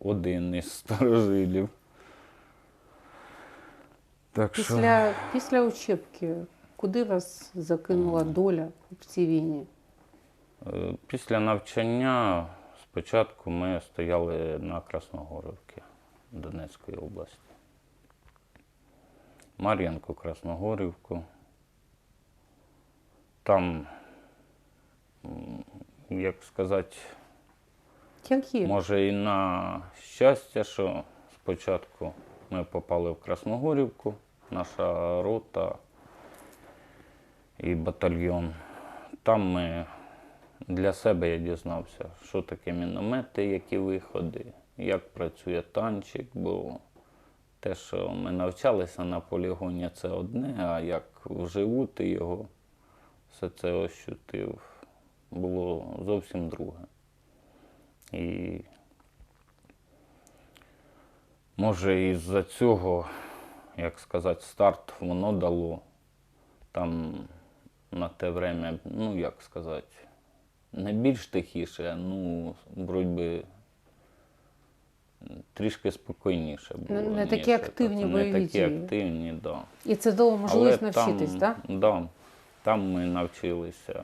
один із старожилів. Так що Після, після учебки, куди вас закинула доля в цій війні? е, після навчання спочатку ми стояли на Красногорівці Донецької області. Мар'янку, Красногорівку. Там, як сказати, Як є? Може, і на щастя, що спочатку ми попали в Красногорівку, наша рота і батальйон. Там ми для себе я дізнався, що таке міномети, які виходи, як працює танчик, бо те, що ми навчалися на полігоні, це одне, а як вживу ти його все це ощутив, було зовсім друге. І може із-за цього, як сказати, старт воно дало там на те время, ну як сказати, не більш тихіше, ну, вроді би, трішки спокійніше було. Не- не такі активні бойові Не такі дії. активні, так. Да. І це дало можливість навчитись, так? Да, там ми навчилися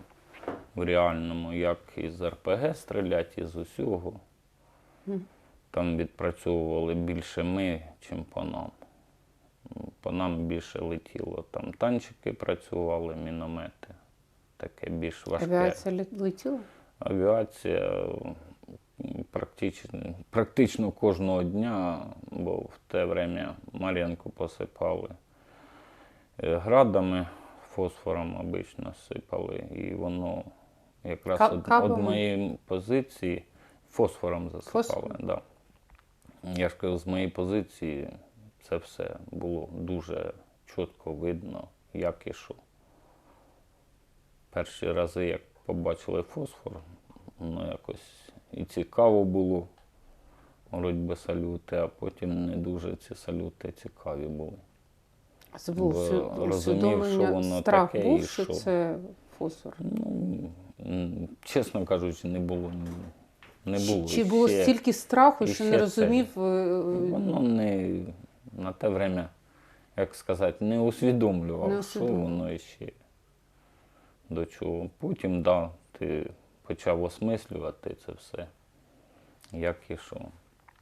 в реальному, як із РПГ стріляти, із усього. Там відпрацьовували більше ми, чим по нам. По нам більше летіло. Там танчики працювали, міномети. Таке більш важке. Авіація летіла? Авіація практично, практично кожного дня, бо в те время Мар'янку посипали е, градами, фосфором обично сипали, і воно якраз Ка- од, кабами? моєї позиції фосфором засипали. Фосфором? Да. Я ж кажу, з моєї позиції це все було дуже чітко видно, як і що. Перші рази, як побачили фосфор, ну якось і цікаво було. Вроді би салюти, а потім не дуже ці салюти цікаві були. Це було розумів, що воно страх таке був, і що це фосфор? Ну, чесно кажучи, не було. Не було. Чи було ще. стільки страху, що не розумів? е, Воно не на те время, як сказати, не усвідомлював, Не що воно іще до чого. Потім, да, ти почав осмислювати це все, як і що.